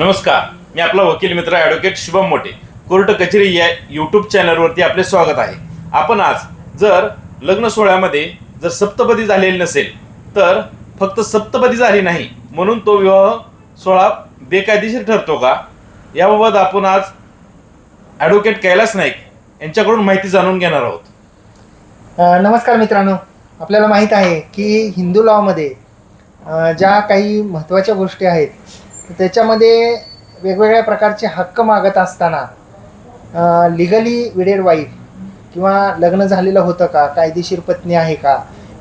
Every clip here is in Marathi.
नमस्कार मी आपला वकील मित्र ॲडव्होकेट शुभम मोठे कोर्ट कचेरी या यूट्यूब चॅनलवरती आपले स्वागत आहे आपण आज जर लग्न सोहळ्यामध्ये जर सप्तपदी झालेली नसेल तर फक्त सप्तपदी झाली नाही म्हणून तो विवाह सोहळा बेकायदेशीर ठरतो का याबाबत आपण आज ॲडव्होकेट कैलास नाईक यांच्याकडून माहिती जाणून घेणार आहोत नमस्कार मित्रांनो आपल्याला माहीत आहे की हिंदू लॉमध्ये ज्या काही महत्त्वाच्या गोष्टी आहेत तर त्याच्यामध्ये वेगवेगळ्या प्रकारचे हक्क मागत असताना लिगली विडेड वाईफ किंवा लग्न झालेलं होतं का कायदेशीर पत्नी आहे का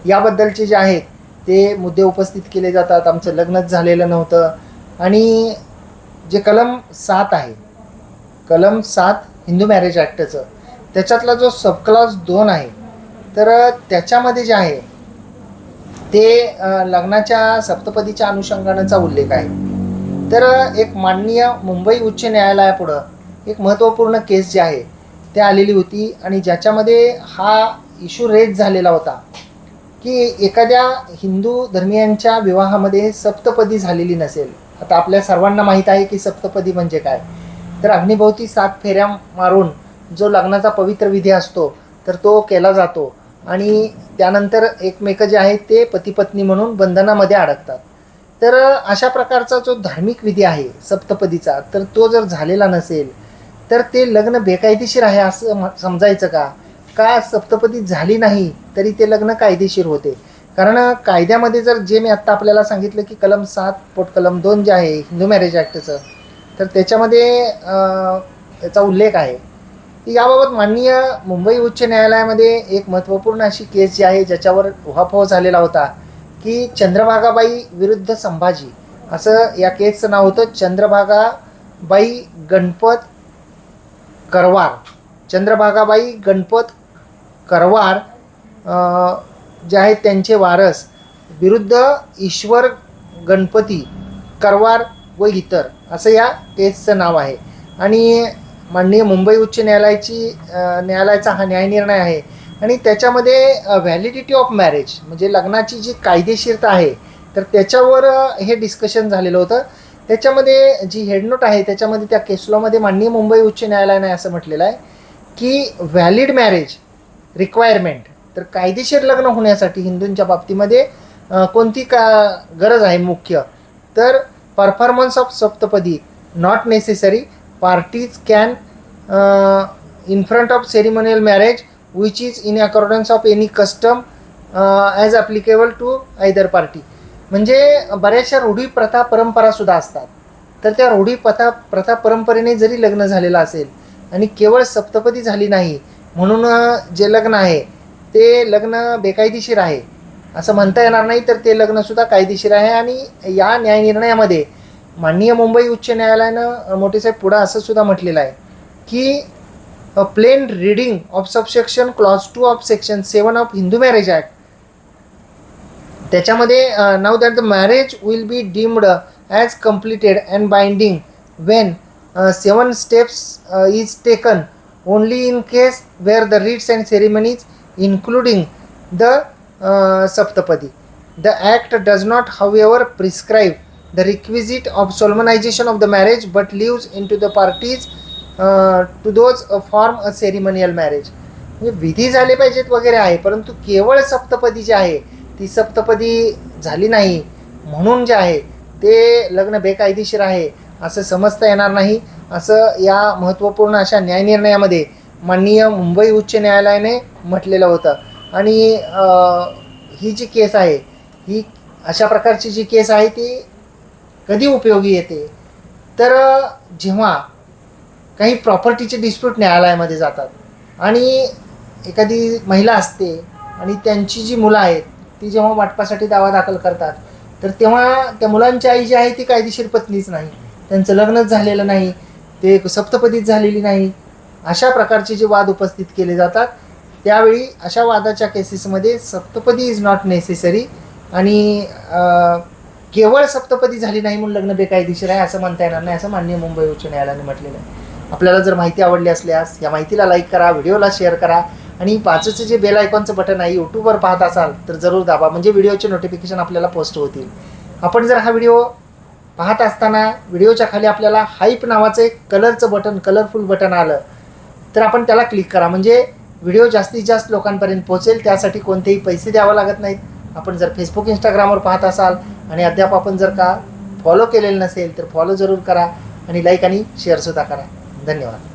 याबद्दलचे जे आहेत ते मुद्दे उपस्थित केले जातात आमचं लग्नच झालेलं नव्हतं आणि जे कलम सात आहे कलम सात हिंदू मॅरेज ॲक्टचं त्याच्यातला जो सबक्लास दोन आहे तर त्याच्यामध्ये जे आहे ते लग्नाच्या सप्तपदीच्या अनुषंगानाचा उल्लेख आहे तर एक माननीय मुंबई उच्च न्यायालयापुढं एक महत्त्वपूर्ण केस जी आहे ते आलेली होती आणि ज्याच्यामध्ये हा इशू रेज झालेला होता की एखाद्या हिंदू धर्मियांच्या विवाहामध्ये सप्तपदी झालेली नसेल आता आपल्या सर्वांना माहीत आहे की सप्तपदी म्हणजे काय तर अग्निभोवती सात फेऱ्या मारून जो लग्नाचा पवित्र विधी असतो तर तो केला जातो आणि त्यानंतर एकमेकं जे आहे ते पतीपत्नी म्हणून बंधनामध्ये अडकतात तर अशा प्रकारचा जो धार्मिक विधी आहे सप्तपदीचा तर तो जर झालेला नसेल तर ते लग्न बेकायदेशीर आहे असं समजायचं का का सप्तपदी झाली नाही तरी ते लग्न कायदेशीर होते कारण कायद्यामध्ये जर जे मी आत्ता आपल्याला सांगितलं की कलम सात पोट कलम दोन जे आहे हिंदू मॅरेज ॲक्टचं तर त्याच्यामध्ये त्याचा उल्लेख आहे की याबाबत माननीय मुंबई उच्च न्यायालयामध्ये एक महत्त्वपूर्ण अशी केस जी आहे ज्याच्यावर उहापोह झालेला होता की चंद्रभागाबाई विरुद्ध संभाजी असं या केसचं नाव होतं चंद्रभागाबाई गणपत करवार चंद्रभागाबाई गणपत करवार जे आहेत त्यांचे वारस विरुद्ध ईश्वर गणपती करवार व इतर असं या केसचं नाव आहे आणि माननीय मुंबई उच्च न्यायालयाची न्यायालयाचा हा न्यायनिर्णय आहे आणि त्याच्यामध्ये व्हॅलिडिटी ऑफ मॅरेज म्हणजे लग्नाची जी कायदेशीरता आहे तर त्याच्यावर हे डिस्कशन झालेलं होतं त्याच्यामध्ये जी हेडनोट आहे त्याच्यामध्ये त्या केसलॉमध्ये माननीय मुंबई उच्च न्यायालयाने असं म्हटलेलं आहे की व्हॅलिड मॅरेज रिक्वायरमेंट तर कायदेशीर लग्न होण्यासाठी हिंदूंच्या बाबतीमध्ये कोणती का गरज आहे मुख्य तर performance of saptapadi not necessary parties can in front of ceremonial marriage which is in accordance of any custom as applicable to either party म्हणजे बऱ्याचशा रूढी प्रथा परंपरासुद्धा असतात तर त्या रूढी प्रथा प्रथा परंपरेने जरी लग्न झालेलं असेल आणि केवळ सप्तपदी झाली नाही म्हणून जे लग्न आहे ते लग्न बेकायदेशीर आहे असं म्हणता येणार नाही तर ते लग्नसुद्धा कायदेशीर आहे आणि या न्यायनिर्णयामध्ये माननीय मुंबई उच्च न्यायालयानं मोठेसाहेब पुढं असंसुद्धा म्हटलेलं आहे की a plain reading of subsection clause two of section seven of Hindu marriage act त्याच्यामध्ये नाव that the marriage will be deemed as completed and binding when seven steps is taken only in case where the rites and ceremonies including the saptapadi the act does not have ever prescribe the requisite of solemnisation of the marriage but leaves in to the parties to those form a ceremonial marriage म्हणजे विधी झाले पाहिजेत वगैरे आहे परंतु केवळ सप्तपदी जे आहे ती सप्तपदी झाली नाही म्हणून जे आहे ते लग्न बेकायदेशीर आहे असं समजता येणार नाही असं या महत्त्वपूर्ण अशा न्यायनिर्णयामध्ये माननीय मुंबई उच्च न्यायालयाने म्हटलेलं होतं आणि ही जी केस आहे ही अशा प्रकारची जी केस आहे ती कधी उपयोगी येते तर जेव्हा काही प्रॉपर्टीचे डिस्प्यूट न्यायालयामध्ये जातात आणि एखादी महिला असते आणि त्यांची जी मुलं आहेत ती जेव्हा वाटपासाठी दावा दाखल करतात तर तेव्हा त्या मुलांची आई जी आहे ती कायदेशीर पत्नीच नाही त्यांचं लग्नच झालेलं नाही ते सप्तपदीच झालेली नाही अशा प्रकारचे जे वाद उपस्थित केले जातात त्यावेळी अशा वादाच्या केसेसमध्ये सप्तपदी इज नॉट नेसेसरी आणि केवळ सप्तपदी झाली नाही म्हणून लग्न बेकायदेशीर आहे असं म्हणता येणार नाही असं मान्य मुंबई उच्च न्यायालयाने म्हटलेलं आहे आपल्याला जर माहिती आवडली असल्यास या माहितीला लाईक करा व्हिडिओला शेअर करा आणि पाचचं जे बेल आयकॉनचं बटन आहे यूट्यूबवर पाहत असाल तर जरूर दाबा म्हणजे व्हिडिओचे नोटिफिकेशन आपल्याला पोस्ट होतील आपण जर हा व्हिडिओ पाहत असताना व्हिडिओच्या खाली आपल्याला हाईप नावाचं एक कलरचं बटन कलरफुल बटन आलं तर आपण त्याला क्लिक करा म्हणजे व्हिडिओ जास्तीत जास्त लोकांपर्यंत पोहोचेल त्यासाठी कोणतेही पैसे द्यावं लागत नाहीत आपण जर फेसबुक इंस्टाग्रामवर पाहत असाल आणि अद्याप आपण जर का फॉलो केलेलं नसेल तर फॉलो जरूर करा आणि लाईक आणि शेअरसुद्धा करा धन्यवाद